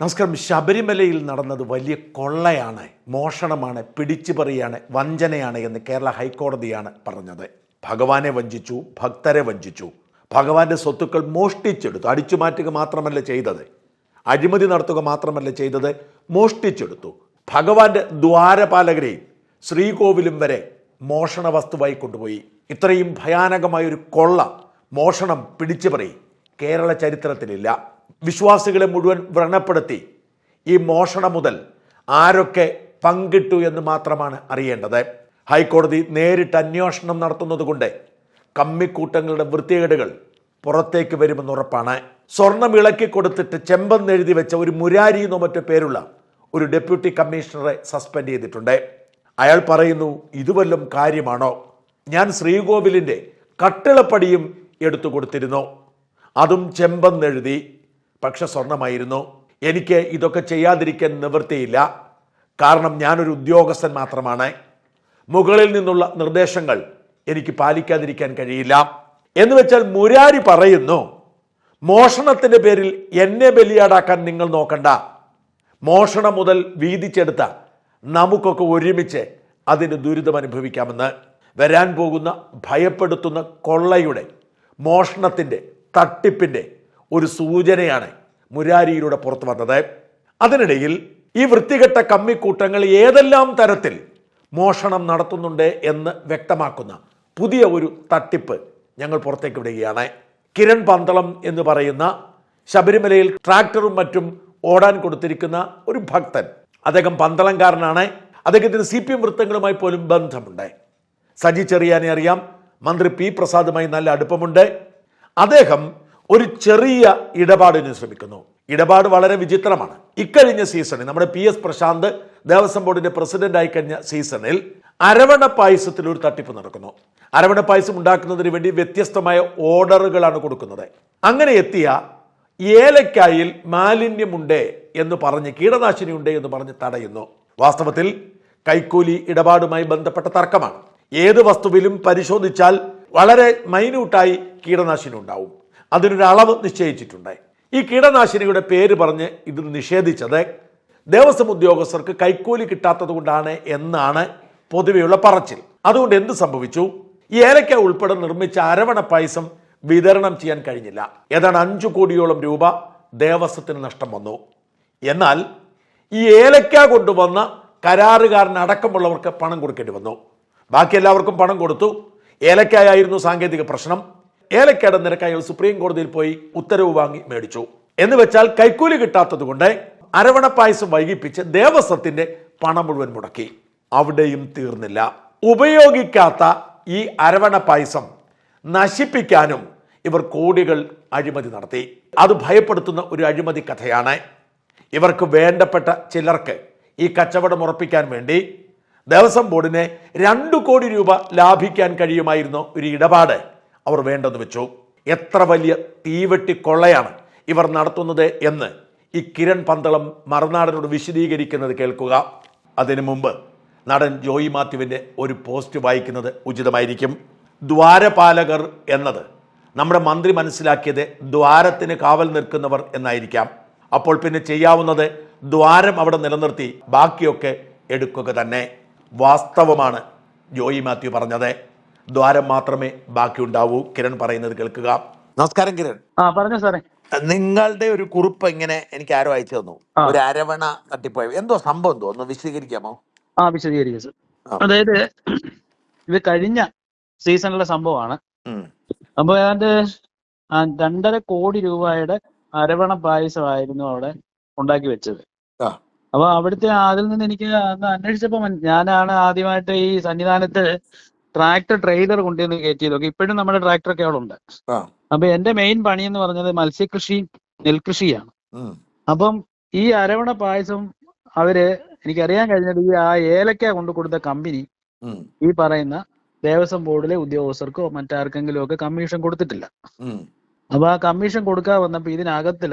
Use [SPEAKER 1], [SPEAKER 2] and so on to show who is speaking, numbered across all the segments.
[SPEAKER 1] നമസ്കാരം. ശബരിമലയിൽ നടന്നത് വലിയ കൊള്ളയാണ് മോഷണമാണ് പിടിച്ചുപറിയാണ് വഞ്ചനയാണ് എന്ന് കേരള ഹൈക്കോടതിയാണ് പറഞ്ഞത്. ഭഗവാനെ വഞ്ചിച്ചു ഭക്തരെ വഞ്ചിച്ചു. ഭഗവാന്റെ സ്വത്തുക്കൾ മോഷ്ടിച്ചെടുത്തു. അടിച്ചു മാറ്റുക മാത്രമല്ല ചെയ്തത്. അഴിമതി നടത്തുക മാത്രമല്ല ചെയ്തത് മോഷ്ടിച്ചെടുത്തു. ഭഗവാന്റെ ദ്വാരപാലകരെയും ശ്രീകോവിലും വരെ മോഷണ വസ്തുവായി കൊണ്ടുപോയി. ഇത്രയും ഭയാനകമായ ഒരു കൊള്ള മോഷണം പിടിച്ചുപറി കേരള ചരിത്രത്തിലില്ല. വിശ്വാസികളെ മുഴുവൻ വ്രണപ്പെടുത്തി ഈ മോഷണം മുതൽ ആരൊക്കെ പങ്കിട്ടു എന്ന് മാത്രമാണ് അറിയേണ്ടത്. ഹൈക്കോടതി നേരിട്ട് അന്വേഷണം നടത്തുന്നതുകൊണ്ട് കമ്മിക്കൂട്ടങ്ങളുടെ വൃത്തികേടുകൾ പുറത്തേക്ക് വരുമെന്ന് ഉറപ്പാണ്. സ്വർണം ഇളക്കി കൊടുത്തിട്ട് ചെമ്പെന്നെഴുതി വെച്ച ഒരു മുരാരി എന്നോ മറ്റോ പേരുള്ള ഒരു ഡെപ്യൂട്ടി കമ്മീഷണറെ സസ്പെൻഡ് ചെയ്തിട്ടുണ്ട്. അയാൾ പറയുന്നു ഇതുവല്ലും കാര്യമാണോ? ഞാൻ ശ്രീകോവിലിന്റെ കട്ടിളപ്പടിയും എടുത്തു കൊടുത്തിരുന്നു. അതും ചെമ്പെന്നെഴുതി പക്ഷെ സ്വർണമായിരുന്നു. എനിക്ക് ഇതൊക്കെ ചെയ്യാതിരിക്കാൻ നിവൃത്തിയില്ല. കാരണം ഞാനൊരു ഉദ്യോഗസ്ഥൻ മാത്രമാണ്. മുകളിൽ നിന്നുള്ള നിർദ്ദേശങ്ങൾ എനിക്ക് പാലിക്കാതിരിക്കാൻ കഴിയില്ല. എന്ന് വെച്ചാൽ മുരാരി പറയുന്നു മോഷണത്തിന്റെ പേരിൽ എന്നെ ബലിയാടാക്കാൻ നിങ്ങൾ നോക്കണ്ട. മോഷണം മുതൽ വീതിച്ചെടുത്ത നമുക്കൊക്കെ ഒരുമിച്ച് അതിന് ദുരിതം അനുഭവിക്കാമെന്ന്. വരാൻ പോകുന്ന ഭയപ്പെടുത്തുന്ന കൊള്ളയുടെ മോഷണത്തിന്റെ തട്ടിപ്പിന്റെ ഒരു സൂചനയാണ് മുരാരിയിലൂടെ പുറത്തു വന്നത്. അതിനിടയിൽ ഈ വൃത്തികെട്ട കമ്മിക്കൂട്ടങ്ങൾ ഏതെല്ലാം തരത്തിൽ മോഷണം നടത്തുന്നുണ്ട് എന്ന് വ്യക്തമാക്കുന്ന പുതിയ ഒരു തട്ടിപ്പ് ഞങ്ങൾ പുറത്തേക്ക് വിടുകയാണ്. കിരൺ പന്തളം എന്ന് പറയുന്ന ശബരിമലയിൽ ട്രാക്ടറും മറ്റും ഓടാൻ കൊടുത്തിരിക്കുന്ന ഒരു ഭക്തൻ. അദ്ദേഹം പന്തളംകാരനാണ്. അദ്ദേഹത്തിന് സി പി എം വൃത്തങ്ങളുമായി പോലും ബന്ധമുണ്ട്. സജി ചെറിയാനെ അറിയാം. മന്ത്രി പി പ്രസാദുമായി നല്ല അടുപ്പമുണ്ട്. അദ്ദേഹം ഒരു ചെറിയ ഇടപാടിന് ശ്രമിക്കുന്നു. ഇടപാട് വളരെ വിചിത്രമാണ്. ഇക്കഴിഞ്ഞ സീസണിൽ നമ്മുടെ പി എസ് പ്രശാന്ത് ദേവസ്വം ബോർഡിന്റെ പ്രസിഡന്റ് ആയി കഴിഞ്ഞ സീസണിൽ അരവണ പായസത്തിൽ ഒരു തട്ടിപ്പ് നടക്കുന്നു. അരവണ പായസം ഉണ്ടാക്കുന്നതിന് വേണ്ടി വ്യത്യസ്തമായ ഓർഡറുകളാണ് കൊടുക്കുന്നത്. അങ്ങനെ എത്തിയ ഏലക്കായിൽ മാലിന്യമുണ്ട് എന്ന് പറഞ്ഞ് കീടനാശിനി ഉണ്ട് എന്ന് പറഞ്ഞ് തടയുന്നു. വാസ്തവത്തിൽ കൈക്കൂലി ഇടപാടുമായി ബന്ധപ്പെട്ട തർക്കമാണ്. ഏത് വസ്തുവിലും പരിശോധിച്ചാൽ വളരെ മൈന്യൂട്ടായി കീടനാശിനി ഉണ്ടാവും. അതിനൊരു അളവ് നിശ്ചയിച്ചിട്ടുണ്ട് ഈ കീടനാശിനിയുടെ പേര് പറഞ്ഞ് ഇത് നിഷേധിച്ചത് ദേവസ്വം ഉദ്യോഗസ്ഥർക്ക് കൈക്കൂലി കിട്ടാത്തത് കൊണ്ടാണ് എന്നാണ് പൊതുവെയുള്ള പറച്ചിൽ. അതുകൊണ്ട് എന്ത് സംഭവിച്ചു? ഈ ഏലക്ക ഉൾപ്പെടെ നിർമ്മിച്ച അരവണ പായസം വിതരണം ചെയ്യാൻ കഴിഞ്ഞില്ല. ഏതാണ്ട് അഞ്ചു കോടിയോളം രൂപ ദേവസ്വത്തിന് നഷ്ടം വന്നു. എന്നാൽ ഈ ഏലക്ക കൊണ്ടുവന്ന കരാറുകാരനടക്കമുള്ളവർക്ക് പണം കൊടുക്കേണ്ടി വന്നു. ബാക്കി എല്ലാവർക്കും പണം കൊടുത്തു. ഏലക്കായായിരുന്നു സാങ്കേതിക പ്രശ്നം. ഏലക്കയുടെ നിരക്കായി സുപ്രീം കോടതിയിൽ പോയി ഉത്തരവ് വാങ്ങി മേടിച്ചു. എന്ന് വെച്ചാൽ കൈക്കൂലി കിട്ടാത്തത് കൊണ്ട് അരവണ പായസം വൈകിപ്പിച്ച് ദേവസ്വത്തിന്റെ പണം മുഴുവൻ മുടക്കി. അവിടെയും തീർന്നില്ല. ഉപയോഗിക്കാത്ത ഈ അരവണ നശിപ്പിക്കാനും ഇവർ കോടികൾ അഴിമതി നടത്തി. അത് ഭയപ്പെടുത്തുന്ന ഒരു അഴിമതി കഥയാണ്. ഇവർക്ക് വേണ്ടപ്പെട്ട ചിലർക്ക് ഈ കച്ചവടം ഉറപ്പിക്കാൻ വേണ്ടി ദേവസ്വം ബോർഡിനെ രണ്ടു കോടി രൂപ ലാഭിക്കാൻ കഴിയുമായിരുന്ന ഒരു ഇടപാട്. അവർ വേണ്ടെന്ന് വെച്ചു. എത്ര വലിയ തീവെട്ടി കൊള്ളയാണ് ഇവർ നടത്തുന്നത് എന്ന് ഈ കിരൺ പന്തളം മറുനാടനോട് വിശദീകരിക്കുന്നത് കേൾക്കുക. അതിനു മുമ്പ് നടൻ ജോയി മാത്യുവിന്റെ ഒരു പോസ്റ്റ് വായിക്കുന്നത് ഉചിതമായിരിക്കും. ദ്വാരപാലകർ എന്നത് നമ്മുടെ മന്ത്രി മനസ്സിലാക്കിയത് ദ്വാരത്തിന് കാവൽ നിൽക്കുന്നവർ എന്നായിരിക്കാം. അപ്പോൾ പിന്നെ ചെയ്യാവുന്നത് ദ്വാരം അവിടെ നിലനിർത്തി ബാക്കിയൊക്കെ എടുക്കുക തന്നെ. വാസ്തവമാണ് ജോയി മാത്യു പറഞ്ഞത്. ദ്വാരം മാത്രമേ ബാക്കിയുണ്ടാവൂ. കിരൺ പറയുന്നത് കേൾക്കുക. നമസ്കാരം കിരൺ.
[SPEAKER 2] ആ പറഞ്ഞോ സാറേ.
[SPEAKER 1] നിങ്ങളുടെ ഒരു കുറിപ്പ് ഇങ്ങനെ എനിക്ക് ആരോ അയച്ചു തന്നു. ഒരു അരവണ തട്ടിപ്പോയ. എന്തോ സംഭവം എന്തോ? ഒന്ന് വിശദീകരിക്കാമോ?
[SPEAKER 2] ആ വിശദീകരിക്കാം സാർ. അതായത് ഇത് കഴിഞ്ഞ സീസണിലെ സംഭവമാണ്. അപ്പൊ ഏതാണ്ട് രണ്ടര കോടി രൂപയുടെ അരവണ പായസമായിരുന്നു അവിടെ ഉണ്ടാക്കി വെച്ചത്. അപ്പൊ അവിടുത്തെ അതിൽ നിന്ന് എനിക്ക് അന്ന് അന്വേഷിച്ചപ്പോ ഞാനാണ് ആദ്യമായിട്ട് ഈ സന്നിധാനത്ത് ട്രാക്ടർ ട്രെയിലർ കൊണ്ടുവന്ന് കയറ്റി നോക്കി ഇപ്പോഴും നമ്മുടെ ട്രാക്ടറൊക്കെ അവിടെ ഉണ്ട്. അപ്പൊ എന്റെ മെയിൻ പണി എന്ന് പറഞ്ഞത് മത്സ്യകൃഷി നെൽകൃഷിയാണ്. അപ്പം ഈ അരവണ പായസം അവർ എനിക്കറിയാൻ കഴിഞ്ഞത് ഈ ആ ഏലക്ക കൊണ്ടു കൊടുത്ത കമ്പനി ഈ പറയുന്ന ദേവസ്വം ബോർഡിലെ ഉദ്യോഗസ്ഥർക്കോ മറ്റാർക്കെങ്കിലും ഒക്കെ കമ്മീഷൻ കൊടുത്തിട്ടില്ല. അപ്പൊ ആ കമ്മീഷൻ കൊടുക്കാൻ വന്നപ്പോ ഇതിനകത്തിൽ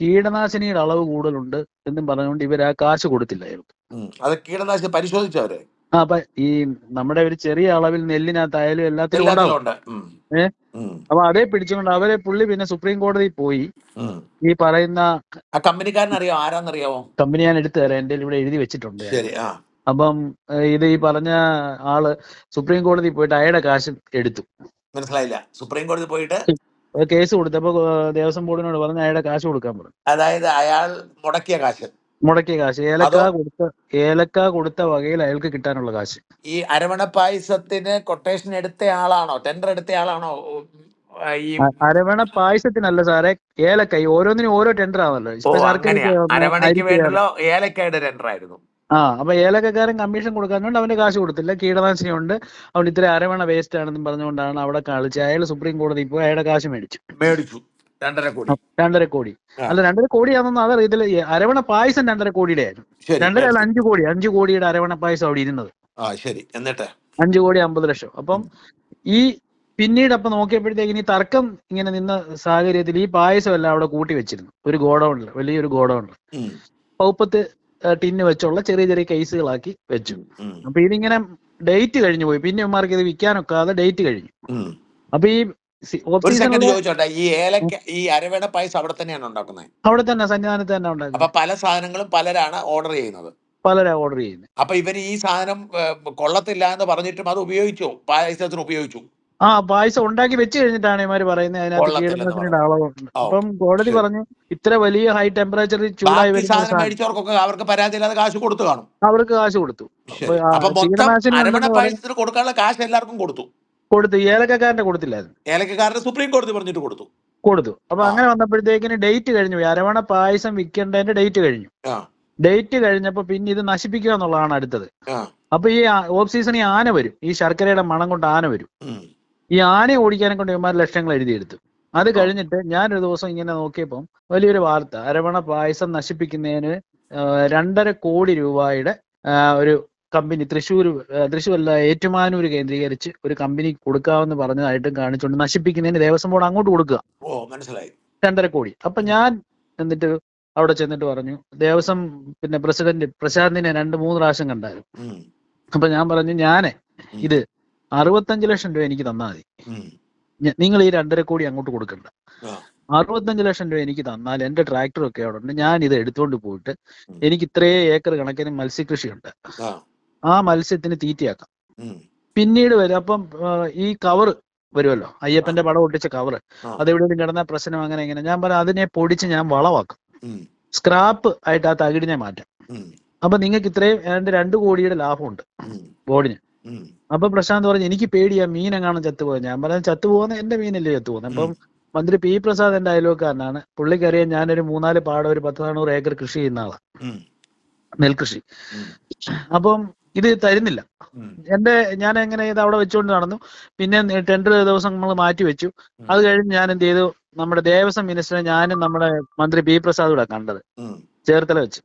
[SPEAKER 2] കീടനാശിനിയുടെ അളവ് കൂടുതലുണ്ട് എന്നും പറഞ്ഞുകൊണ്ട് ഇവർ ആ കാശ് കൊടുത്തില്ല.
[SPEAKER 1] അത് കീടനാശിനി പരിശോധിച്ചവരെ
[SPEAKER 2] ആ അപ്പൊ ഈ നമ്മുടെ ഒരു ചെറിയ അളവിൽ നെല്ലിനകത്തായാലും എല്ലാത്തിലും ഉണ്ടാവും.
[SPEAKER 1] ഏഹ്?
[SPEAKER 2] അപ്പൊ അതേ പിടിച്ചുകൊണ്ട് അവരെ പുള്ളി പിന്നെ സുപ്രീം കോടതി പോയി. ഈ പറയുന്ന
[SPEAKER 1] ആ ആരാന്നറിയാവോ?
[SPEAKER 2] കമ്പനി ഞാൻ എടുത്തു തരാം. എന്റെ ഇവിടെ എഴുതി വെച്ചിട്ടുണ്ട് ഞാൻ.
[SPEAKER 1] ശരി ആ.
[SPEAKER 2] അപ്പം ഏഹ് ഇത് ഈ പറഞ്ഞ ആൾ സുപ്രീം കോടതി പോയിട്ട് അയാളുടെ കാശ് എടുത്തു.
[SPEAKER 1] മനസ്സിലായില്ല. സുപ്രീം കോടതി പോയിട്ട്
[SPEAKER 2] കേസ് കൊടുത്തപ്പോ ഏഹ് ദേവസ്വം ബോർഡിനോട് പറഞ്ഞ് അയാളുടെ കാശ് കൊടുക്കാൻ പറഞ്ഞു.
[SPEAKER 1] അതായത് അയാൾ മുടക്കിയ കാശ്.
[SPEAKER 2] മുടക്കിയ കാശ്. ഏലക്ക കൊടുത്ത ഏലക്ക കൊടുത്ത വകയിൽ അയാൾക്ക് കിട്ടാനുള്ള കാശ്.
[SPEAKER 1] ഈ അരവണ പായസത്തിന് കൊട്ടേഷൻ എടുത്ത ആളാണോ? ടെൻഡർ എടുത്ത ആളാണോ? ഈ
[SPEAKER 2] അരവണ പായസത്തിനല്ല സാറേ ഏലക്ക. ഈ ഓരോന്നിനും ഓരോ ടെൻഡർ ആവല്ലോ
[SPEAKER 1] ഓ അങ്ങനെയാ. അരവണയ്ക്ക് ഏലക്കയുടെ ടെൻഡർ ആയിരുന്നു.
[SPEAKER 2] ആ അപ്പൊ ഏലക്കക്കാരൻ കമ്മീഷൻ കൊടുക്കാനുണ്ട് അവന്റെ കാശ് കൊടുത്തില്ല. കീടനാശിനി ഉണ്ട് അവൻ ഇത്ര അരവണ വേസ്റ്റ് ആണെന്നും പറഞ്ഞുകൊണ്ടാണ് അവിടെ കളിച്ച് അയാൾ സുപ്രീം കോടതി പോയി അയാളുടെ കാശ് മേടിച്ചു.
[SPEAKER 1] മേടിച്ചു. രണ്ടര കോടി.
[SPEAKER 2] രണ്ടര കോടി. അല്ല രണ്ടര കോടിയാണെന്ന് അതെ ഇതിൽ അരവണ പായസം രണ്ടര കോടിയുടെ ആയിരുന്നു. രണ്ടര അല്ല. അഞ്ചു കോടി അഞ്ചു കോടിയുടെ അരവണ പായസം അവിടെ ഇരുന്നത്.
[SPEAKER 1] ആ ശരി. എന്നിട്ട്?
[SPEAKER 2] അഞ്ചു കോടി അമ്പത് ലക്ഷം. അപ്പം ഈ പിന്നീട് അപ്പൊ നോക്കിയപ്പോഴത്തേക്കിന് ഈ തർക്കം ഇങ്ങനെ നിന്ന സാഹചര്യത്തിൽ ഈ പായസം എല്ലാം അവിടെ കൂട്ടി വെച്ചിരുന്നു. ഒരു ഗോഡൌണിൽ വലിയൊരു ഗോഡൌണിൽ പൗപ്പത്ത് ടിന്ന് വെച്ചുള്ള ചെറിയ ചെറിയ കേസുകളാക്കി വെച്ചു. അപ്പൊ ഇതിങ്ങനെ ഡേറ്റ് കഴിഞ്ഞു പോയി. പിന്നെ ഇവന്മാർക്ക് ഇത് വിൽക്കാനൊക്കാതെ ഡേറ്റ് കഴിഞ്ഞു. അപ്പൊ ഈ
[SPEAKER 1] ഒരു സെക്കൻഡ്
[SPEAKER 2] സീസണിൽ
[SPEAKER 1] ചോദിച്ചോട്ടെ. ഈ ഏലക്ക ഈ പായസം അവിടെ തന്നെയാണ് ഉണ്ടാക്കുന്നത്?
[SPEAKER 2] അവിടെ തന്നെ സന്നിധാനത്ത് തന്നെ
[SPEAKER 1] അപ്പൊ
[SPEAKER 2] ഉണ്ടാക്കുന്നത്
[SPEAKER 1] പല സാധനങ്ങളും പലരാണ് ഓർഡർ ചെയ്യുന്നത്.
[SPEAKER 2] പലരാ ഓർഡർ ചെയ്യുന്നത്.
[SPEAKER 1] അപ്പൊ ഇവർ ഈ സാധനം കൊള്ളത്തില്ല എന്ന് പറഞ്ഞിട്ടും അത് ഉപയോഗിച്ചു? പായസത്തിന് ഉപയോഗിച്ചു?
[SPEAKER 2] ആ പായസം ഉണ്ടാക്കി വെച്ച് കഴിഞ്ഞിട്ടാണ് ഇമാര് പറയുന്നത്. അതിനകത്ത്
[SPEAKER 1] കൊള്ളത്തില്ലെന്ന്
[SPEAKER 2] കീടനാശിനിയുടെ അളവുണ്ട്.
[SPEAKER 1] ഓ,
[SPEAKER 2] അപ്പം കോടതി
[SPEAKER 1] ശരി.
[SPEAKER 2] പറഞ്ഞു ഇത്ര വലിയ ഹൈ ടെമ്പറേച്ചറിൽ ചൂടായി
[SPEAKER 1] ബാക്കി
[SPEAKER 2] വരുന്ന
[SPEAKER 1] സാധനം
[SPEAKER 2] സാധനം.
[SPEAKER 1] മേടിച്ചവർക്കൊക്കെ അവർക്ക് പരാതിയില്ലാതെ കാശ് കൊടുത്തു കാണും.
[SPEAKER 2] അവർക്ക് കാശ് കൊടുത്തു.
[SPEAKER 1] ശരി.
[SPEAKER 2] അപ്പൊ ആ
[SPEAKER 1] അപ്പൊ മൊത്തം
[SPEAKER 2] കീടനാശിനി
[SPEAKER 1] അരവണ
[SPEAKER 2] ഉണ്ടെന്ന് പറഞ്ഞ്
[SPEAKER 1] പായസത്തിന് കൊടുക്കാനുള്ള കാശ് എല്ലാവർക്കും കൊടുത്തു.
[SPEAKER 2] കൊടുത്തു. ഏലക്കക്കാരന്റെ കൊടുത്തില്ലായിരുന്നു.
[SPEAKER 1] ഏലക്കക്കാരന് സുപ്രീം കോടതി പറഞ്ഞിട്ട് കൊടുത്തു.
[SPEAKER 2] കൊടുത്തു. അപ്പൊ അങ്ങനെ വന്നപ്പോഴത്തേക്കിന് ഡേറ്റ് കഴിഞ്ഞു അരവണ പായസം വിൽക്കേണ്ടതിന്റെ ഡേറ്റ് കഴിഞ്ഞു. ഡേറ്റ് കഴിഞ്ഞപ്പോ പിന്നെ ഇത് നശിപ്പിക്കുക എന്നുള്ളതാണ് അടുത്തത്. അപ്പൊ ഈ ഓഫ് സീസൺ ഈ ആന വരും. ഈ ശർക്കരയുടെ മണം കൊണ്ട് ആന വരും. ഈ ആനയെ ഓടിക്കാനെ കൊണ്ട് ഇവന്മാർ ലക്ഷങ്ങൾ എഴുതിയെടുത്തു. അത് കഴിഞ്ഞിട്ട് ഞാനൊരു ദിവസം ഇങ്ങനെ നോക്കിയപ്പം വലിയൊരു വാർത്ത. അരവണ പായസം നശിപ്പിക്കുന്നതിന് രണ്ടര കോടി രൂപയുടെ ഒരു കമ്പനി തൃശ്ശൂർ തൃശ്ശൂർ അല്ല ഏറ്റുമാനൂർ കേന്ദ്രീകരിച്ച് ഒരു കമ്പനി കൊടുക്കാമെന്ന് പറഞ്ഞതായിട്ടും കാണിച്ചുകൊണ്ട് നശിപ്പിക്കുന്നതിന് ദേവസ്വം ബോർഡ് അങ്ങോട്ട് കൊടുക്കുക.
[SPEAKER 1] ഓ മനസ്സിലായി.
[SPEAKER 2] രണ്ടര കോടി. അപ്പൊ ഞാൻ എന്നിട്ട് അവിടെ ചെന്നിട്ട് പറഞ്ഞു ദേവസ്വം പിന്നെ പ്രസിഡന്റ് പ്രശാന്തിനെ രണ്ട് മൂന്ന് പ്രാവശ്യം കണ്ടായിരുന്നു. അപ്പൊ ഞാൻ പറഞ്ഞു ഞാനെ ഇത് അറുപത്തഞ്ച് ലക്ഷം രൂപ എനിക്ക് തന്നാൽ മതി. നിങ്ങൾ ഈ രണ്ടര കോടി അങ്ങോട്ട് കൊടുക്കണ്ട. അറുപത്തഞ്ച് ലക്ഷം രൂപ എനിക്ക് തന്നാൽ എന്റെ ട്രാക്ടർ ഒക്കെ അവിടെ ഉണ്ട്. ഞാൻ ഇത് എടുത്തുകൊണ്ട് പോയിട്ട് എനിക്ക് ഇത്രേ ഏക്കർ കണക്കിന് മത്സ്യകൃഷിയുണ്ട്.
[SPEAKER 1] ആ,
[SPEAKER 2] മത്സ്യത്തിന് തീറ്റയാക്കാം. പിന്നീട് വരും. അപ്പം ഈ കവർ വരുമല്ലോ? അയ്യപ്പന്റെ പടം ഒട്ടിച്ച കവർ
[SPEAKER 1] ആ.
[SPEAKER 2] അത് എവിടെയെങ്കിലും കിടന്ന പ്രശ്നം അങ്ങനെ ഇങ്ങനെ. ഞാൻ പറയാം അതിനെ പൊടിച്ച് ഞാൻ
[SPEAKER 1] വളവാക്കും
[SPEAKER 2] സ്ക്രാപ്പ് ആയിട്ട് ആ തകിടിനെ മാറ്റാം. അപ്പൊ നിങ്ങൾക്ക് ഇത്രയും ഏതാണ്ട് രണ്ട് കോടിയുടെ ലാഭമുണ്ട് ബോർഡിന്. അപ്പൊ പ്രശാന്ത് പറഞ്ഞു എനിക്ക് പേടിയാ മീൻ എങ്ങാനും ചത്തുപോയത് ഞാൻ പറഞ്ഞു ചത്തുപോകുന്ന എന്റെ മീനല്ലേ ചത്തുപോകുന്നത് അപ്പം മന്ത്രി പി പ്രസാദ് എന്റെ അയൽവക്കാരനാണ്. പുള്ളിക്കറിയാൻ ഞാനൊരു മൂന്നാൽ പാടം ഒരു പത്ത് നാനൂറ് ഏക്കർ കൃഷി ചെയ്യുന്ന ആളാണ് നെൽകൃഷി. അപ്പം ഇത് തരുന്നില്ല. എന്റെ ഞാൻ എങ്ങനെ ഇത് അവിടെ വെച്ചുകൊണ്ട് നടന്നു. പിന്നെ ടെൻഡർ ദിവസം നമ്മൾ മാറ്റി വെച്ചു. അത് കഴിഞ്ഞ് ഞാൻ എന്ത് ചെയ്തു? നമ്മുടെ ദേവസ്വം മിനിസ്റ്ററെ ഞാനും നമ്മുടെ മന്ത്രി ബി പ്രസാദ് കൂടെ കണ്ടത്. ചേർത്തല വെച്ച്.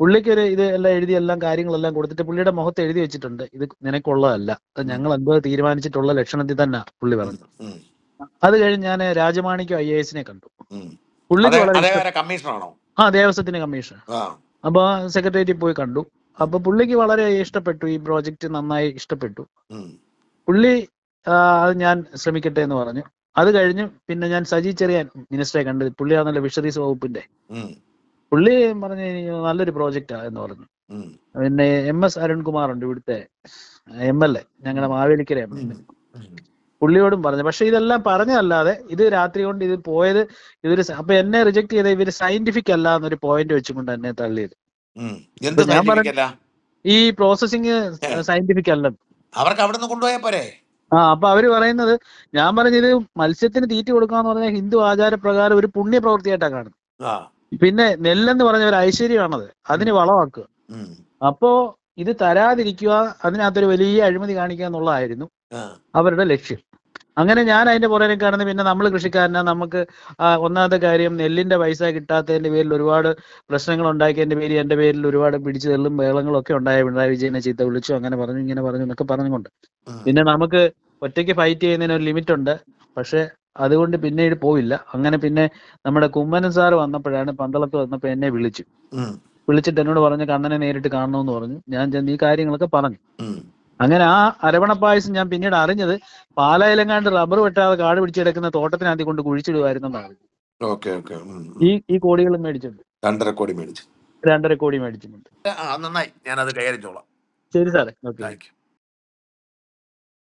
[SPEAKER 2] പുള്ളിക്ക് ഒരു ഇത് എല്ലാം എഴുതി എല്ലാം കാര്യങ്ങളെല്ലാം കൊടുത്തിട്ട് പുള്ളിയുടെ മുഖത്ത് എഴുതി വെച്ചിട്ടുണ്ട്. ഇത് നിനക്കുള്ളതല്ല. അത് ഞങ്ങൾ എന്തോ തീരുമാനിച്ചിട്ടുള്ള ലക്ഷണത്തിൽ തന്നെ പുള്ളി പറഞ്ഞു അത് കഴിഞ്ഞ് ഞാൻ രാജമാണിക്കും ഐ എ എസിനെ കണ്ടു. പുള്ളിക്ക് വളരെ ആ ദേവസ്വത്തിന് കമ്മീഷൻ അപ്പൊ സെക്രട്ടേറിയറ്റിൽ പോയി കണ്ടു. അപ്പൊ പുള്ളിക്ക് വളരെ ഇഷ്ടപ്പെട്ടു. ഈ പ്രോജക്റ്റ് നന്നായി ഇഷ്ടപ്പെട്ടു. പുള്ളി അത് ഞാൻ ശ്രമിക്കട്ടെ എന്ന് പറഞ്ഞു. അത് കഴിഞ്ഞ് പിന്നെ ഞാൻ സജി ചെറിയാൻ മിനിസ്റ്ററെ കണ്ടു. പുള്ളിയാണല്ലോ ഫിഷറീസ് വകുപ്പിന്റെ. പുള്ളി പറഞ്ഞു നല്ലൊരു പ്രോജക്റ്റാ എന്ന് പറഞ്ഞു. പിന്നെ എം എസ് അരുൺകുമാർ ഉണ്ട് ഇവിടുത്തെ എം എൽ എ ഞങ്ങളുടെ മാവേലിക്കര എം എൽ എ. പുള്ളിയോടും പറഞ്ഞു. പക്ഷെ ഇതെല്ലാം പറഞ്ഞതല്ലാതെ ഇത് രാത്രി കൊണ്ട് ഇത് പോയത് ഇതൊരു അപ്പൊ എന്നെ റിജക്ട് ചെയ്ത ഇവർ സയന്റിഫിക് അല്ല എന്നൊരു പോയിന്റ് വെച്ചുകൊണ്ട് എന്നെ തള്ളിയത്.
[SPEAKER 1] ഉം. എന്ത്
[SPEAKER 2] ഞാൻ പറഞ്ഞ-
[SPEAKER 1] സയന്റിഫിക്
[SPEAKER 2] ഈ പ്രോസസ്സിങ് സയന്റിഫിക് അല്ല
[SPEAKER 1] അവർക്ക് അവിടെ നിന്ന് കൊണ്ടുപോയാൽ പോരെ?
[SPEAKER 2] ആ അപ്പൊ അവർ പറയുന്നത് ഞാൻ പറഞ്ഞത് മത്സ്യത്തിന് തീറ്റ കൊടുക്കാന്ന് പറഞ്ഞാൽ ഹിന്ദു ആചാരപ്രകാരം ഒരു പുണ്യ പ്രവൃത്തിയായിട്ടാണ് കാണുന്നത്.
[SPEAKER 1] ആ.
[SPEAKER 2] പിന്നെ നെല്ലെന്ന് പറഞ്ഞ ഒരു ഐശ്വര്യമാണത്. അതിന് വളമാക്കുക.
[SPEAKER 1] ഉം,
[SPEAKER 2] അപ്പോ ഇത് തരാതിരിക്കുക അതിനകത്തൊരു വലിയ അഴിമതി കാണിക്കുക എന്നുള്ളതായിരുന്നു
[SPEAKER 1] ആ,
[SPEAKER 2] അവരുടെ ലക്ഷ്യം. അങ്ങനെ ഞാൻ അതിന്റെ പുറകെ കാരണം പിന്നെ നമ്മൾ കൃഷിക്കാരനാ നമുക്ക് ഒന്നാമത്തെ കാര്യം നെല്ലിന്റെ പൈസ കിട്ടാത്തതിന്റെ പേരിൽ ഒരുപാട് പ്രശ്നങ്ങൾ ഉണ്ടാക്കിയതിന്റെ പേരിൽ എന്റെ പേരിൽ ഒരുപാട് പിടിച്ചു തെള്ളും വേളങ്ങളും ഒക്കെ ഉണ്ടായ. പിണറായി വിജയനെ ചീത്ത വിളിച്ചു അങ്ങനെ പറഞ്ഞു ഇങ്ങനെ പറഞ്ഞു എന്നൊക്കെ പറഞ്ഞുകൊണ്ട്. പിന്നെ നമുക്ക് ഒറ്റയ്ക്ക് ഫൈറ്റ് ചെയ്യുന്നതിന് ഒരു ലിമിറ്റ് ഉണ്ട്. പക്ഷെ അതുകൊണ്ട് പിന്നീട് പോയില്ല അങ്ങനെ പിന്നെ നമ്മുടെ കുമ്മനൻ സാർ വന്നപ്പോഴാണ് പന്തളത്ത് വന്നപ്പോൾ എന്നെ വിളിച്ചു. വിളിച്ചിട്ട് എന്നോട് പറഞ്ഞു കണ്ണനെ നേരിട്ട് കാണണമെന്ന് പറഞ്ഞു. ഞാൻ ചെന്ന് ഈ കാര്യങ്ങളൊക്കെ പറഞ്ഞു. അങ്ങനെ ആ അരവണ പായസം ഞാൻ പിന്നീട് അറിഞ്ഞത് പാലായിലെങ്ങാണ്ട് റബ്ബർ വെട്ടാതെ കാട് പിടിച്ചെടുക്കുന്ന കിടക്കുന്ന തോട്ടത്തിനകത്ത് കൊണ്ട് കുഴിച്ചിടുമായിരുന്നെന്നാണ്
[SPEAKER 1] ഓക്കെ ഓക്കെ.
[SPEAKER 2] ഈ ഈ കോടികൾ മേടിച്ചിട്ടുണ്ട്.
[SPEAKER 1] രണ്ടര കോടി മേടിച്ചു.
[SPEAKER 2] രണ്ടര കോടി മേടിച്ചിട്ടുണ്ട്.
[SPEAKER 1] നന്നായി. ഞാനത് കൈകാര്യം ചോളാം
[SPEAKER 2] ശരി സാറേ. ഓക്കെ.
[SPEAKER 1] Thank you.